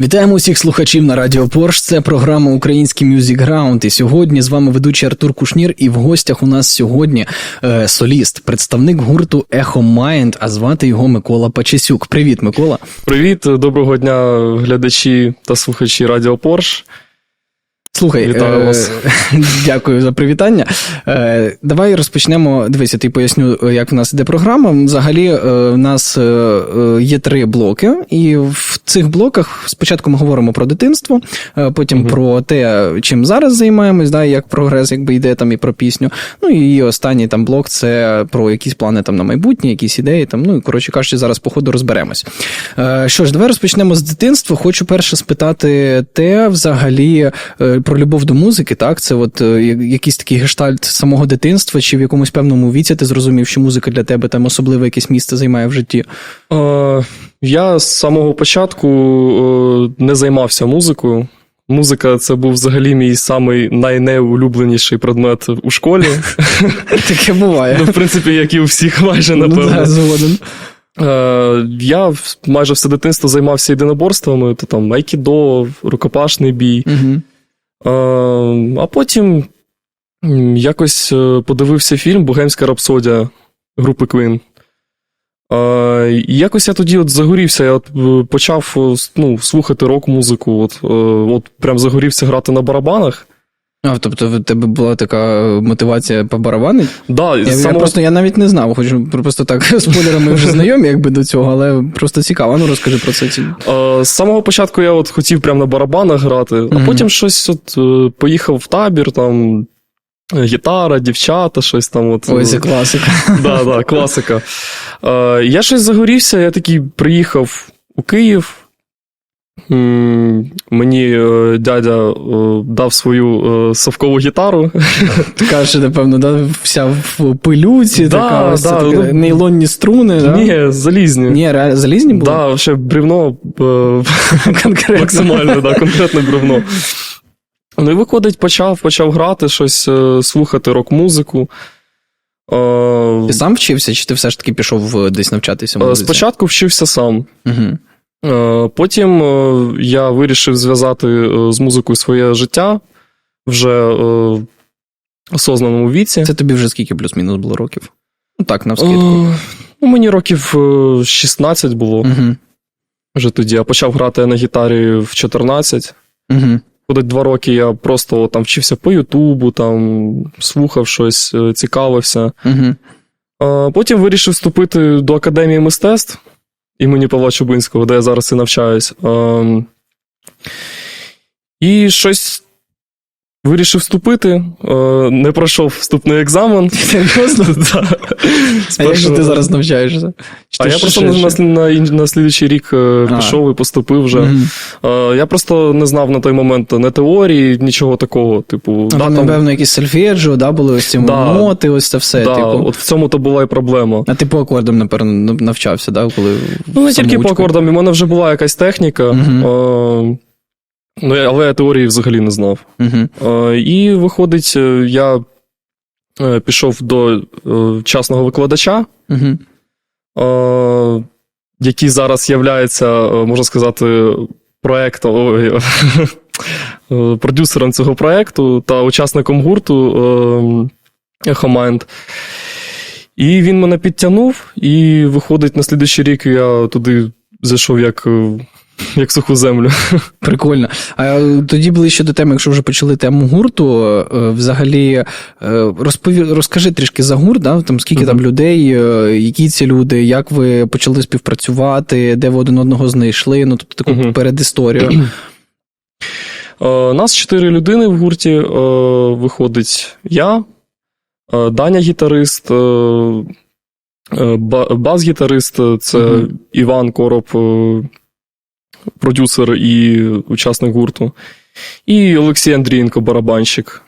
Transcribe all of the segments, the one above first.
Вітаємо усіх слухачів на Радіо Порш. Це програма Український Мюзік Граунд. І сьогодні з вами ведучий Артур Кушнір. І в гостях у нас сьогодні е, соліст, представник гурту Ехо Майнд, а звати його Микола Пачесюк. Привіт, Микола. Привіт, доброго дня, глядачі та слухачі Радіо Порш. Слухай, Вітаю е, вас. дякую за привітання. Е, давай розпочнемо. Дивися, ти поясню, е, як в нас іде програма. Взагалі, е, в нас є три блоки, і в цих блоках спочатку ми говоримо про дитинство, потім Мгм. про те, чим зараз займаємось, да, як прогрес якби йде там і про пісню. Ну і останній там блок це про якісь плани там на майбутнє, якісь ідеї. Там, ну і коротше кажучи, зараз по ходу розберемось. Е, Що ж, давай розпочнемо з дитинства. Хочу перше спитати те, взагалі, про любов до музики, так? Це от е, якийсь такий гештальт самого дитинства, чи в якомусь певному віці ти зрозумів, що музика для тебе там особливе якесь місце займає в житті. Е, я з самого початку е, не займався музикою. Музика це був взагалі мій самий найнеулюбленіший предмет у школі. Таке буває. Ну, в принципі, як і у всіх майже, Ну, напевно. згоден. Я майже все дитинство займався єдиноборствами, то там айкідо, рукопашний бій. Угу. Е, А потім якось е, подивився фільм Богемська рапсодія групи. Е, І якось я тоді от загорівся, я е, почав е, ну, слухати рок-музику, от, е, от прям загорівся грати на барабанах. А, тобто в тебе була така мотивація по барабанить? Да, Я, з я просто я навіть не знав, хоч просто так спойлерами вже знайомі, якби до цього, але просто цікаво. Ну розкажи про це. Е, З самого початку я от хотів прямо на барабанах грати, а Мгм. потім щось от, е, поїхав в табір, там е, гітара, дівчата, щось там. От, Ой, е, це класика. Да, да, класика. Е, я щось загорівся, я такий приїхав у Київ. Мені е, дядя е, дав свою е, совкову гітару. Ти кажеш, напевно, да, вся в пилюці, Да, така ось да, таке, ну, нейлонні струни, да? Ні, залізні. Ні, реально, залізні були? Да, ще бревно конкретно. максимально, да, конкретне бревно. Ну і виходить, почав, почав грати щось, слухати рок-музику. Ти сам вчився, чи ти все ж таки пішов десь навчатися? музиці? Спочатку вчився сам. Угу. Е, Потім е, я вирішив зв'язати е, з музикою своє життя вже в осознаному віці. Це тобі вже скільки плюс-мінус було років? Ну так, навскидку. Е, Ну, мені років е, 16 було Угу. вже тоді. Я почав грати на гітарі в 14. Угу. Ходить два роки я просто там вчився по Ютубу, там слухав щось, цікавився. Угу. Потім вирішив вступити до Академії мистецтв імені Павла Чубинського, де я зараз і навчаюсь. Ем, І щось вирішив вступити, е, не пройшов вступний екзамен. Серйозно? А як же ти зараз навчаєшся? А я просто на, на рік е, пішов і поступив вже. Е, Я просто не знав на той момент не теорії, нічого такого. Типу, А да, там, напевно, якісь сольфеджіо, да, були ось ці Да. ноти, ось це все. да, типу. от в цьому то була і проблема. А ти по акордам, напевно, навчався, да, коли. Ну, не тільки по акордам, у мене вже була якась техніка, ну, але я теорії взагалі не знав. Е, І виходить, е, я е, пішов до частного викладача, е, який зараз являється, можна сказати, проектом, продюсером цього проекту та учасником гурту е, Mind. І він мене підтягнув, і виходить, на слідуючий рік я туди зайшов як, як суху землю. Прикольно. А е, тоді ближче до теми, якщо вже почали тему гурту, е, взагалі е, розпові... розкажи трішки за гурт, да? там, скільки там людей, які ці люди, як ви почали співпрацювати, де ви один одного знайшли, ну тобто таку Мгм. передісторію. Нас чотири людини в гурті. Виходить я, Даня гітарист, ба- бас-гітарист, це Мгм. Іван Короб, продюсер і учасник гурту. І Олексій Андрієнко, барабанщик.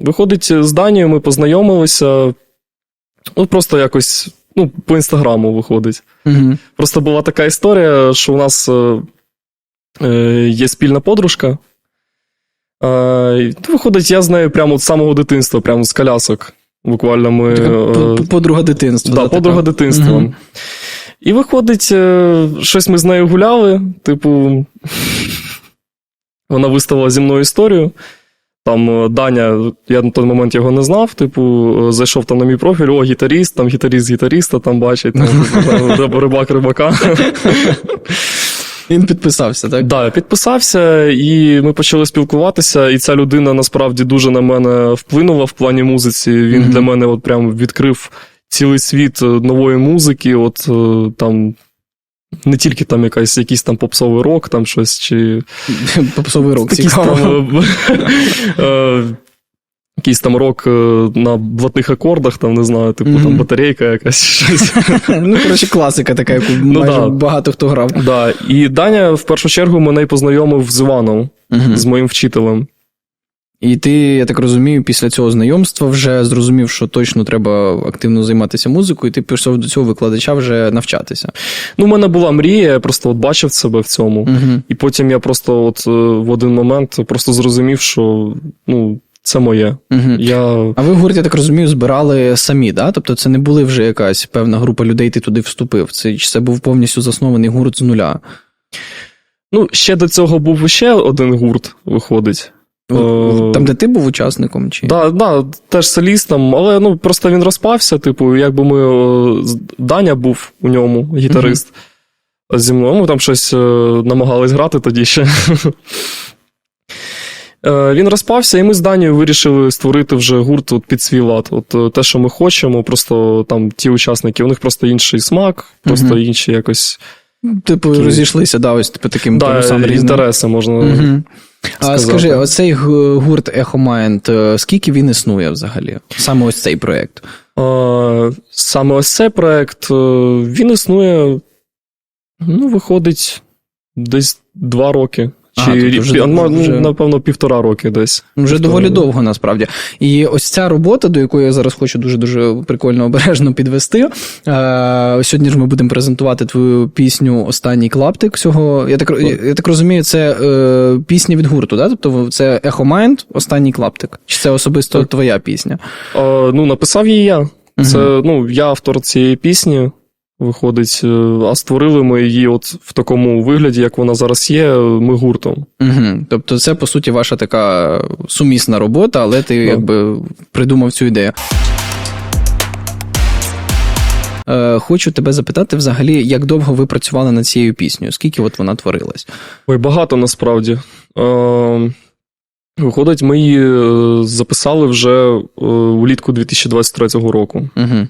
Виходить, з Данією ми познайомилися. Ну, просто якось, ну, по інстаграму виходить. Угу. Просто була така історія, що у нас е, е, є спільна подружка. Е, ну, виходить, я з нею прямо з самого дитинства, прямо з колясок. Буквально ми. Така е, по- по- подруга дитинства. да, така? подруга дитинства. Мгм. І виходить, е, щось ми з нею гуляли. Типу, вона виставила зі мною історію. Там е, Даня, я на той момент його не знав. Типу, е, зайшов там на мій профіль, о, гітаріст, там гітаріст гітаріста, там бачить, там, там рибак рибака. Він підписався, так? Да, я підписався, і ми почали спілкуватися, і ця людина насправді дуже на мене вплинула в плані музиці. Він Мгм. для мене от прям відкрив цілий світ е, нової музики. От е, там не тільки там якась, якийсь там попсовий рок, там щось, чи Попсовий рок, цікаво. там, е, якийсь там рок на блатних акордах, там не знаю, типу там батарейка якась щось. Ну, коротше, класика така, яку Ну, майже да. багато хто грав. Да. І Даня в першу чергу мене й познайомив з Іваном, з моїм вчителем. І ти, я так розумію, після цього знайомства вже зрозумів, що точно треба активно займатися музикою, і ти пішов до цього викладача вже навчатися. Ну, в мене була мрія, я просто от бачив себе в цьому. Угу. І потім я просто от е, в один момент просто зрозумів, що ну, це моє. Угу. Я. А ви гурт, я так розумію, збирали самі, да? Тобто це не були вже якась певна група людей, ти туди вступив. Це, чи це був повністю заснований гурт з нуля? Ну, ще до цього був ще один гурт, виходить. Е, Там, де ти був учасником? Чи? Да, да, теж солістом, але ну, просто він розпався. Типу, якби ми. е, Даня був у ньому, гітарист. Зі мною ми там щось е, намагались грати тоді ще. Він розпався, і ми з Данією вирішили створити вже гурт от під свій лад. От те, що ми хочемо, просто там ті учасники, у них просто інший смак, просто Мгм. інші якось Типу, Такі- розійшлися, да, ось типу, таким да, полюсам інтереси можна. Угу. А сказати. скажи, оцей гурт Echo Mind, е, скільки він існує взагалі? Саме ось цей проєкт. Е, Саме ось цей проект, е, він існує, ну, виходить, десь два роки. Чи, Ага, тобто вже- ну, вже- напевно, півтора роки десь. Вже Тобто- доволі довго насправді. І ось ця робота, до якої я зараз хочу дуже дуже прикольно обережно підвести. Е, сьогодні ж ми будемо презентувати твою пісню Останній клаптик. Цього я так ро- я так розумію, це е, пісня від гурту, да? Тобто це Echo Mind, Останній клаптик. Чи це особисто Так. твоя пісня? Е, ну, написав її я. Це, Мгм. ну, я автор цієї пісні, виходить, е, а створили ми її от в такому вигляді, як вона зараз є, ми гуртом. Угу. Тобто, це по суті ваша така сумісна робота, але ти Так. якби придумав цю ідею. Е, Хочу тебе запитати взагалі, як довго ви працювали над цією піснею? Скільки от вона творилась? Ой, багато насправді. Е, виходить, ми її е, записали вже е, влітку 2023 року. Угу.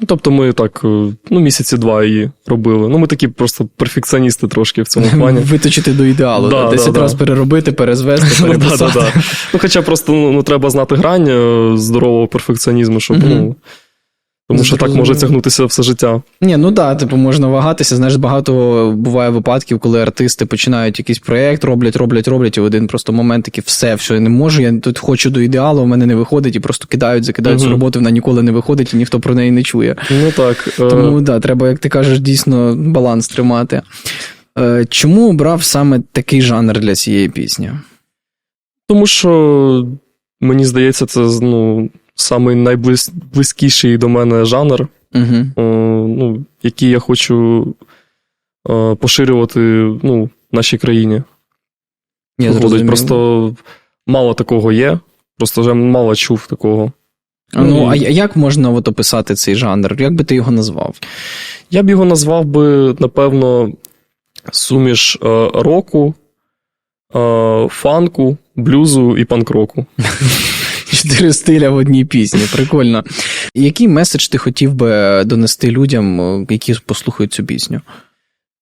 Ну, Тобто ми так, е, ну, місяці два її робили. Ну, ми такі просто перфекціоністи трошки в цьому плані. Виточити до ідеалу, Да, да, да, 10 да. разів переробити, перезвести, Ну, да, переписати. да, да. Ну, хоча просто ну, ну, треба знати грань е, здорового перфекціонізму, щоб, ну, тому що так може тягнутися все життя. Ні, ну да, типу, можна вагатися. Знаєш, багато буває випадків, коли артисти починають якийсь проєкт, роблять, роблять, роблять, і в один просто момент такий, все, все, я не можу, я тут хочу до ідеалу, в мене не виходить, і просто кидають, закидають цю Мгм. роботу, вона ніколи не виходить, і ніхто про неї не чує. Ну так. е, Тому да, треба, як ти кажеш, дійсно баланс тримати. Е, Чому обрав саме такий жанр для цієї пісні? Тому що мені здається, це ну, самий найблизькіший до мене жанр. Угу. ну, які я хочу е, поширювати ну, в нашій країні. Я Виходить, просто мало такого є. Просто вже мало чув такого. А, Ну, а як можна от описати цей жанр? Як би ти його назвав? Я б його назвав би, напевно, суміш е, року, е, фанку, блюзу і панк-року. Чотири стиля в одній пісні. Прикольно. Який меседж ти хотів би донести людям, е, які послухають цю пісню?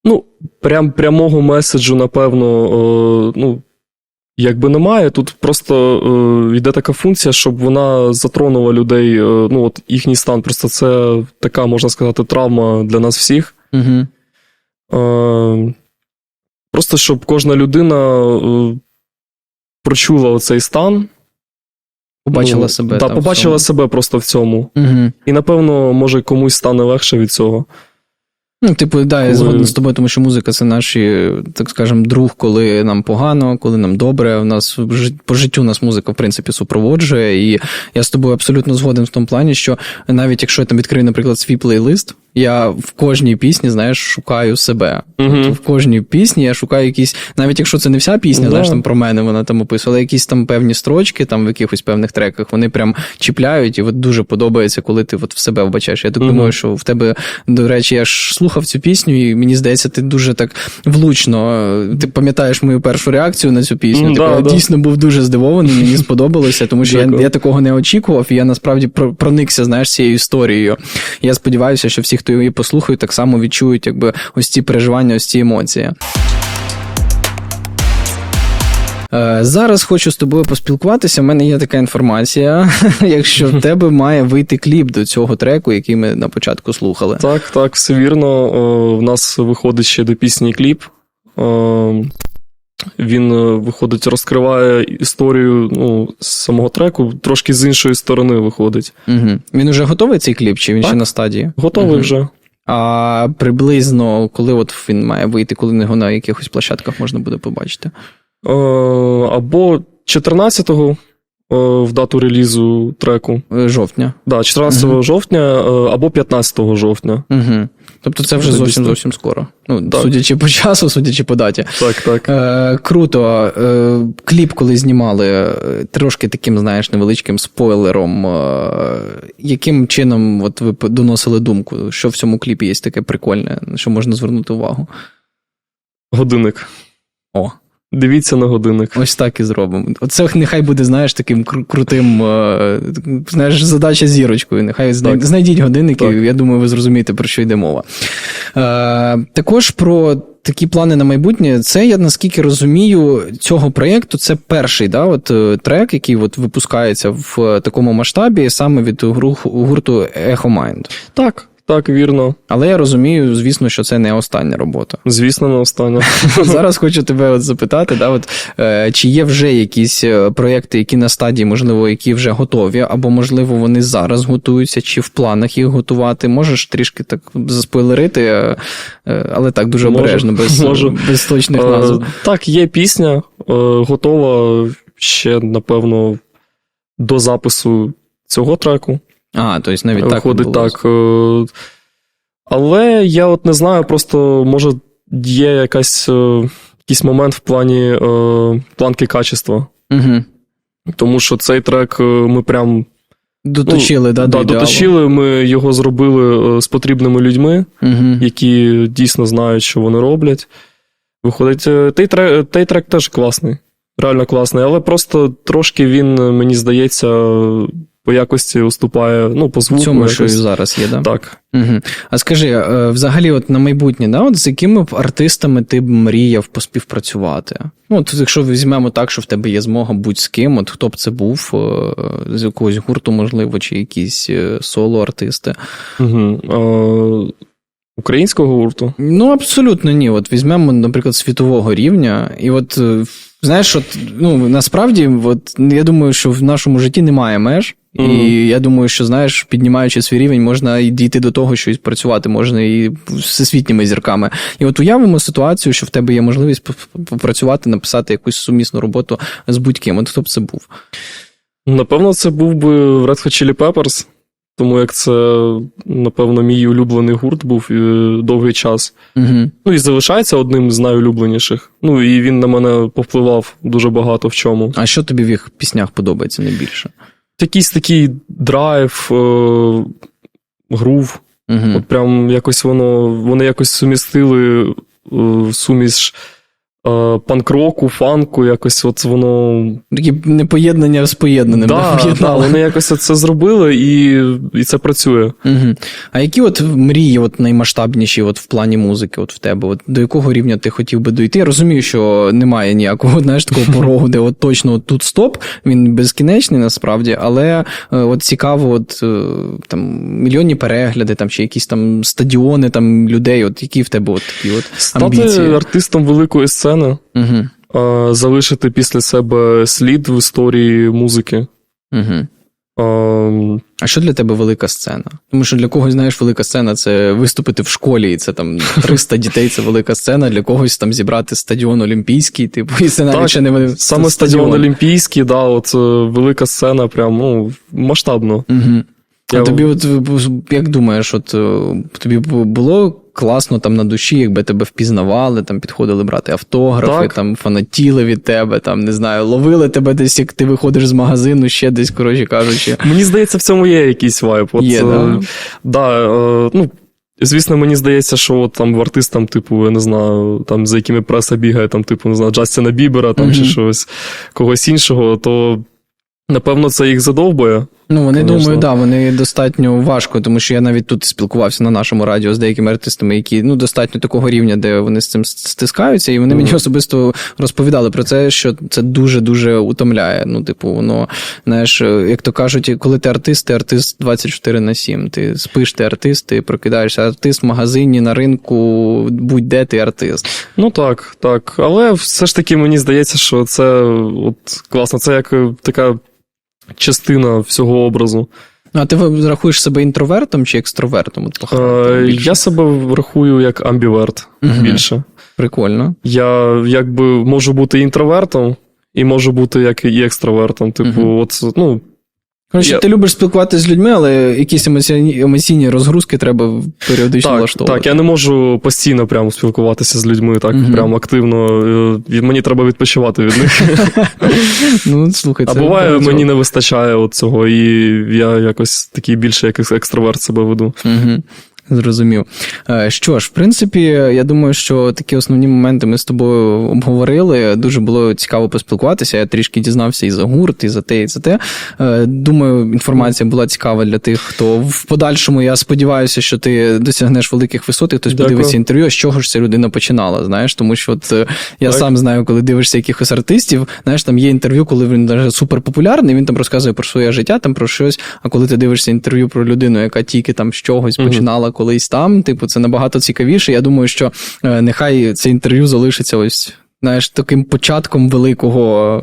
Ну, прям прямого меседжу, напевно, е, ну, якби немає. Тут просто е, йде така функція, щоб вона затронула людей, е, ну, от їхній стан. Просто це така, можна сказати, травма для нас всіх. Угу. Е, просто щоб кожна людина е, прочула оцей стан. Побачила Ну, себе. Да, там побачила себе просто в цьому. Угу. І, напевно, може комусь стане легше від цього. Ну, типу, да, я згоден з тобою, тому що музика це наш, так скажемо, друг, коли нам погано, коли нам добре. У нас по життю нас музика, в принципі, супроводжує. І я з тобою абсолютно згоден в тому плані, що навіть якщо я там відкрию, наприклад, свій плейлист, Я в кожній пісні, знаєш, шукаю себе. Мгм. В кожній пісні я шукаю якісь, навіть якщо це не вся пісня, Да. знаєш, там про мене вона там описувала, якісь там певні строчки, там в якихось певних треках, вони прям чіпляють, і от дуже подобається, коли ти от в себе вбачаєш. Я так Мгм. думаю, що в тебе, до речі, я ж слухав цю пісню, і мені здається, ти дуже так влучно. е, Ти пам'ятаєш мою першу реакцію на цю пісню. М, Типу, да, да. дійсно був дуже здивований, мені сподобалося, тому що я, я такого не очікував, і я насправді проникся, знаєш, цією історією. Я сподіваюся, що всі, хто її послухають, так само відчують, якби ось ці переживання, ось ці емоції. Е, Зараз хочу з тобою поспілкуватися. У мене є така інформація. Якщо в тебе має вийти кліп до цього треку, який ми на початку слухали. Так, так, все вірно. О, В нас виходить ще до пісні кліп. Він е, виходить, розкриває історію ну, самого треку, трошки з іншої сторони виходить. Угу. Він уже готовий цей кліп, чи він Так. ще на стадії? Готовий угу. вже. А приблизно, коли от він має вийти, коли його на якихось площадках можна буде побачити? Е, Або 14-го е, в дату релізу треку. Е, Жовтня. Да, 14 Мгм. жовтня е, або 15 жовтня. Угу. Тобто це вже зовсім зовсім скоро. Ну, Так. судячи по часу, судячи по даті. Так, так. Е, круто. Е, кліп, коли знімали, е, трошки таким, знаєш, невеличким спойлером. Е, яким чином от ви доносили думку? Що в цьому кліпі є таке прикольне, на що можна звернути увагу? Годинник. О, Дивіться на годинник. ось так і зробимо. Оце нехай буде, знаєш, таким крутим, е, знаєш, задача зірочкою. Нехай Так. знайдіть годинники, Так. я думаю, ви зрозумієте, про що йде мова. Е, також про такі плани на майбутнє. Це я наскільки розумію, цього проєкту це перший да, от, е, трек, який от випускається в такому масштабі, саме від гурту Echo Mind. Так, так, вірно. Але я розумію, звісно, що це не остання робота. Звісно, не остання. Зараз хочу тебе от запитати, да, от, е, чи є вже якісь е, проєкти, які на стадії, можливо, які вже готові, або, можливо, вони зараз готуються, чи в планах їх готувати. Можеш трішки так заспойлерити, е, е, але так дуже Можу, обережно, без, можу. без точних Е. Так, є пісня, е, готова ще, напевно, до запису цього треку. А, тобто навіть так. Виходить так. е, Але я от не знаю, просто може є якась, е, якийсь момент в плані е, планки качества. Угу. Тому що цей трек ми прям Доточили, да, до да, ідеалу. доточили, ми його зробили з потрібними людьми, Угу. які дійсно знають, що вони роблять. Виходить, той трек, той трек теж класний, реально класний, але просто трошки він, мені здається, по якості уступає, ну, по звуку. цьому, що і зараз є, да? Так. Угу. А скажи, е, взагалі, от на майбутнє, да, от з якими б артистами ти б мріяв поспівпрацювати? Ну, от якщо візьмемо так, що в тебе є змога будь з ким, от хто б це був, е, з якогось гурту, можливо, чи якісь е, соло-артисти? Угу. Е, українського гурту. Ну, абсолютно ні. От візьмемо, наприклад, світового рівня, і от. Знаєш, от, ну насправді, от я думаю, що в нашому житті немає меж, Мгм. і я думаю, що знаєш, піднімаючи свій рівень, можна і дійти до того, що і працювати можна і з всесвітніми зірками. І от уявимо ситуацію, що в тебе є можливість попрацювати, написати якусь сумісну роботу з будь-ким. От хто б це був? Напевно, це був би Red Hot Chili Peppers, тому як це, напевно, мій улюблений гурт був е, довгий час. Угу. Ну і залишається одним з найулюбленіших. Ну і він на мене повпливав дуже багато в чому. А що тобі в їх піснях подобається найбільше? Якийсь такий драйв, е, грув. Угу. От прям якось воно, вони якось сумістили е, суміш панк-року, фанку, якось от воно. Такі непоєднання з поєднаним. Да, да, вони якось це зробили, і, і це працює. Угу. А які от мрії от наймасштабніші от в плані музики, от в тебе? От до якого рівня ти хотів би дойти? Я розумію, що немає ніякого знаєш, такого порогу, де от точно от тут стоп, він безкінечний насправді, але е, от цікаво, от е, там мільйонні перегляди, там чи якісь там стадіони там людей, от які в тебе от такі от Стати амбіції? артистом великої сцени, Угу. е, залишити після себе слід в історії музики. Угу. А що для тебе велика сцена? Тому що для когось, знаєш, велика сцена це виступити в школі, і це там 300 дітей, це велика сцена. Для когось там зібрати стадіон Олімпійський, типу, і це навіть ще не вони- Саме стадіон Олімпійський, да, от е, велика сцена, прям ну, масштабно. Угу. А тобі, от як думаєш, от е, тобі було класно там на душі, якби тебе впізнавали, там підходили брати автографи, Так. там фанатіли від тебе, там не знаю, ловили тебе десь, як ти виходиш з магазину, ще десь, коротше кажучи. Мені здається, в цьому є якийсь вайб. От, Є, е, да? да, е, ну, звісно, мені здається, що от, там в артистам, типу, я не знаю, там, за якими преса бігає, там, типу, не знаю, Джастіна Бібера там, чи щось, когось іншого, то напевно це їх задовбує. Ну, вони Конечно. думаю, да, вони достатньо важко, тому що я навіть тут спілкувався на нашому радіо з деякими артистами, які ну достатньо такого рівня, де вони з цим стискаються, і вони мені особисто розповідали про це, що це дуже дуже утомляє. Ну, типу, воно знаєш, як то кажуть, коли ти артист, ти артист 24 на 7. Ти спиш, ти артист, ти прокидаєшся артист в магазині, на ринку, будь-де ти артист. Ну так, так. Але все ж таки мені здається, що це от, класно, це як е, така частина всього образу. Ну, а ти рахуєш себе інтровертом чи екстровертом? От, Е, я себе рахую як амбіверт угу. більше. Прикольно. Я якби можу бути інтровертом, і можу бути як і екстравертом. Типу, угу. от, ну, Коротше, Я- ти любиш спілкуватися з людьми, але якісь емоційні, емоційні розгрузки треба періодично так, влаштовувати. так, я не можу постійно прямо спілкуватися з людьми так угу. прямо активно. е, Мені треба відпочивати від них. Ну, слухай, А буває, мені не вистачає от цього, і я якось такий більше як екстраверт себе веду. Угу. Зрозумів. Е, Що ж, в принципі, я думаю, що такі основні моменти ми з тобою обговорили. Дуже було цікаво поспілкуватися. Я трішки дізнався і за гурт, і за те, і за те. Е, Думаю, інформація була цікава для тих, хто в подальшому. Я сподіваюся, що ти досягнеш великих висот, і хтось Дякую. подивиться інтерв'ю, з чого ж ця людина починала. Знаєш, тому що от е, я Так. сам знаю, коли дивишся якихось артистів, знаєш, там є інтерв'ю, коли він даже суперпопулярний, він там розказує про своє життя, там про щось. А коли ти дивишся інтерв'ю про людину, яка тільки там з чогось Мгм. починала колись там, типу, це набагато цікавіше. Я думаю, що е, нехай це інтерв'ю залишиться ось. Знаєш, таким початком великого,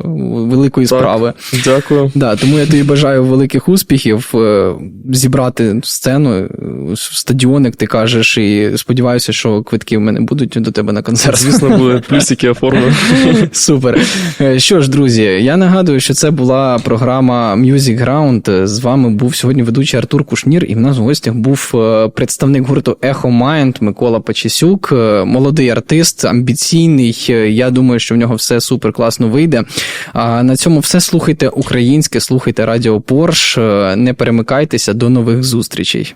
великої Так. справи. Дякую. Да, тому я тобі бажаю великих успіхів, е, зібрати сцену, е, стадіон, як ти кажеш, і сподіваюся, що квитки в мене будуть до тебе на концерт. Звісно, буде плюсики оформлені. Супер. Е, Що ж, друзі, я нагадую, що це була програма Music Ground. З вами був сьогодні ведучий Артур Кушнір, і в нас в гостях був представник гурту Echo Mind Микола Пачесюк, молодий артист, амбіційний. Е, Думаю, що в нього все супер класно вийде. А на цьому все слухайте українське, слухайте Радіо Порш. Е, Не перемикайтеся. До нових зустрічей.